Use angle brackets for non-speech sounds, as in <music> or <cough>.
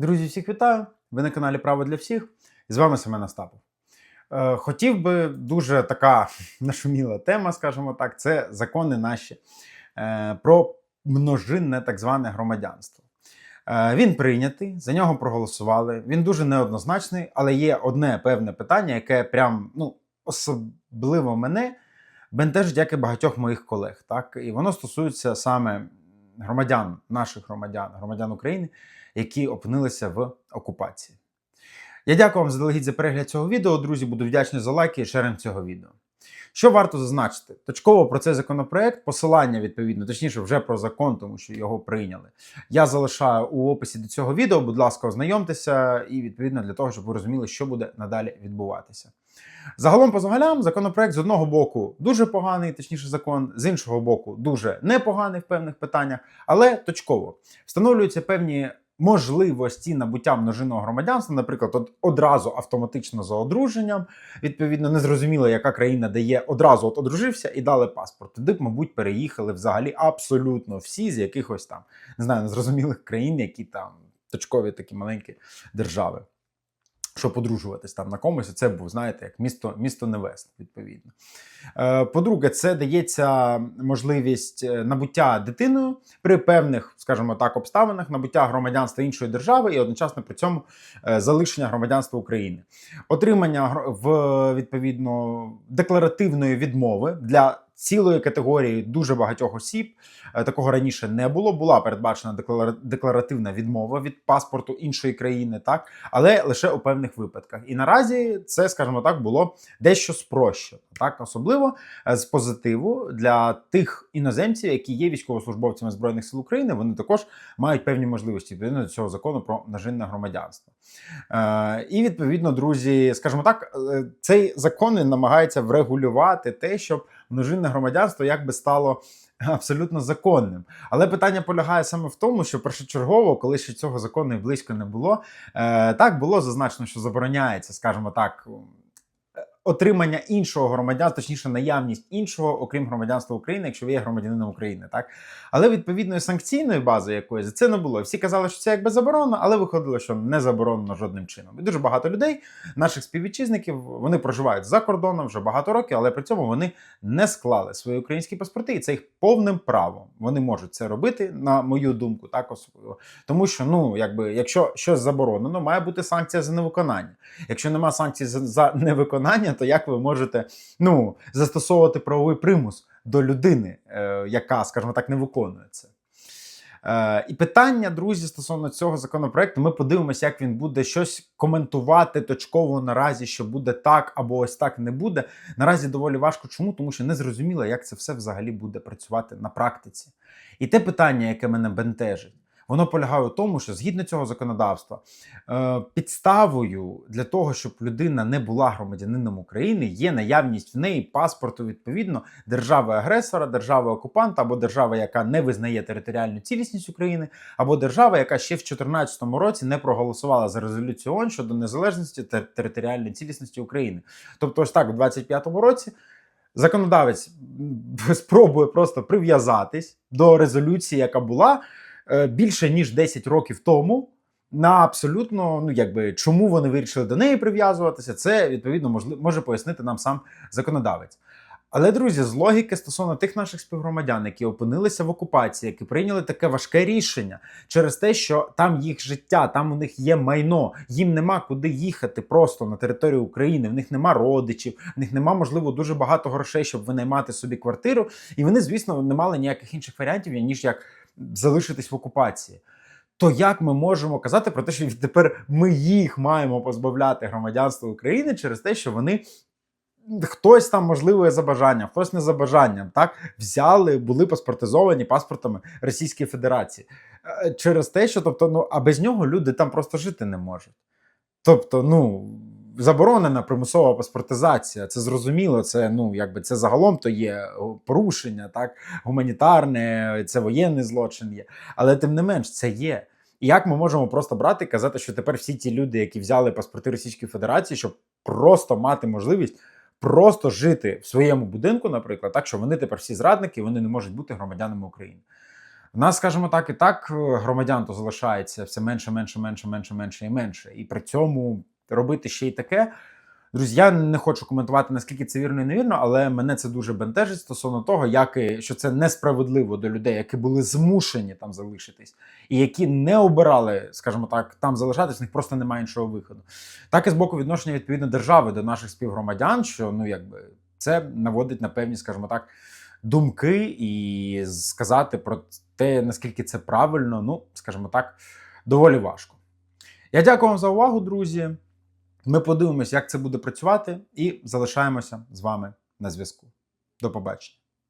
Друзі, всіх вітаю! Ви на каналі Право для всіх. І з вами Семен Остапов. Е, Хотів би дуже така <laughs> нашуміла тема, скажімо так, це закони наші е, про множинне так зване громадянство. Е, Він прийнятий, за нього проголосували. Він дуже неоднозначний, але є одне певне питання, яке прям ну, особливо мене бентежить, як і багатьох моїх колег. Так? І воно стосується саме громадян, наших громадян, громадян України, які опинилися в окупації. Я дякую вам заздалегідь за перегляд цього відео. Друзі, буду вдячний за лайки і шеринг цього відео. Що варто зазначити? Точково про цей законопроект, посилання відповідно, точніше, вже про закон, тому що його прийняли. Я залишаю у описі до цього відео. Будь ласка, ознайомтеся і відповідно для того, щоб ви розуміли, що буде надалі відбуватися. Загалом по загалям законопроект з одного боку дуже поганий, точніше закон, з іншого боку, дуже непоганий в певних питаннях, але точково встановлюються певні можливості набуття множинного громадянства, наприклад, от одразу автоматично за одруженням. Відповідно, незрозуміло, яка країна дає одразу от одружився і дали паспорт. Туди б, мабуть, переїхали взагалі абсолютно всі з якихось там не знаю, незрозумілих країн, які там точкові такі маленькі держави. Щоб одружуватись там на комусь, це був, знаєте, як місто, місто Невест, відповідно. Е, По-друге, це дається можливість е, набуття дитиною при певних, скажімо так, обставинах, набуття громадянства іншої держави і одночасно при цьому е, залишення громадянства України. Отримання в відповідно декларативної відмови для цілої категорії дуже багатьох осіб. Е, Такого раніше не було. Була передбачена декларативна відмова від паспорту іншої країни, так але лише у певних випадках. І наразі це, скажімо так, було дещо спрощено, так особливо е, з позитиву для тих іноземців, які є військовослужбовцями збройних сил України. Вони також мають певні можливості до цього закону про множинне громадянство. Е, і відповідно, друзі, скажімо так, цей закон намагається врегулювати те, щоб множинне громадянство якби стало абсолютно законним. Але питання полягає саме в тому, що першочергово, коли ще цього закону і близько не було, е, так було зазначено, що забороняється, скажімо так. Отримання іншого громадянства, точніше, наявність іншого, окрім громадянства України, якщо ви є громадянином України, так але відповідної санкційної бази якоїсь за це не було. Всі казали, що це якби заборонено, але виходило, що не заборонено жодним чином. І дуже багато людей, наших співвітчизників, вони проживають за кордоном вже багато років, але при цьому вони не склали свої українські паспорти, і це їх повним правом. Вони можуть це робити, на мою думку, так особливо. Тому що, ну, якби, якщо щось заборонено, має бути санкція за невиконання. Якщо нема санкцій за невиконання, то як ви можете ну, застосовувати правовий примус до людини, е, яка, скажімо так, не виконує це? Е, і питання, друзі, стосовно цього законопроекту, ми подивимося, як він буде щось коментувати точково наразі, що буде так або ось так не буде. Наразі доволі важко. Чому? Тому що не зрозуміло, як це все взагалі буде працювати на практиці. І те питання, яке мене бентежить, воно полягає у тому, що згідно цього законодавства, е, підставою для того, щоб людина не була громадянином України, є наявність в неї паспорту відповідно держави-агресора, держави-окупанта або держави, яка не визнає територіальну цілісність України, або держава, яка ще в 2014 році не проголосувала за резолюцію ООН щодо незалежності та територіальної цілісності України. Тобто, ось так, у 2025 році. Законодавець <laughs> спробує просто прив'язатись до резолюції, яка була більше ніж 10 років тому. На абсолютно, ну якби чому вони вирішили до неї прив'язуватися, це відповідно можли- може пояснити нам сам законодавець. Але друзі, з логіки стосовно тих наших співгромадян, які опинилися в окупації, які прийняли таке важке рішення через те, що там їх життя, там у них є майно, їм нема куди їхати просто на територію України. В них нема родичів, в них нема можливо дуже багато грошей, щоб винаймати собі квартиру. І вони, звісно, не мали ніяких інших варіантів, ніж як залишитись в окупації. То як ми можемо казати про те, що тепер ми їх маємо позбавляти громадянства України через те, що вони хтось там, можливо, за бажанням, хтось не за бажанням, так взяли, були паспортизовані паспортами Російської Федерації Е, через те, що тобто, ну а без нього люди там просто жити не можуть. Тобто, ну. Заборонена примусова паспортизація, це зрозуміло. Це ну якби це загалом то є порушення, так гуманітарне, це воєнний злочин є. Але тим не менш, це є. І як ми можемо просто брати і казати, що тепер всі ті люди, які взяли паспорти Російської Федерації, щоб просто мати можливість просто жити в своєму будинку, наприклад, так що вони тепер всі зрадники, вони не можуть бути громадянами України. В нас, скажімо так, і так е, громадян то залишається все менше, менше, менше, менше, менше і менше. І при цьому робити ще й таке. Друзі, я не хочу коментувати, наскільки це вірно і невірно, але мене це дуже бентежить стосовно того, як що це несправедливо до людей, які були змушені там залишитись, і які не обирали, скажімо так, там залишатись, у них просто немає іншого виходу. Так і з боку відношення відповідно держави до наших співгромадян, що ну якби це наводить на певні, скажімо так, думки і сказати про те, наскільки це правильно, ну, скажімо так, доволі важко. Я дякую вам за увагу, друзі. Ми подивимося, як це буде працювати, і залишаємося з вами на зв'язку. До побачення.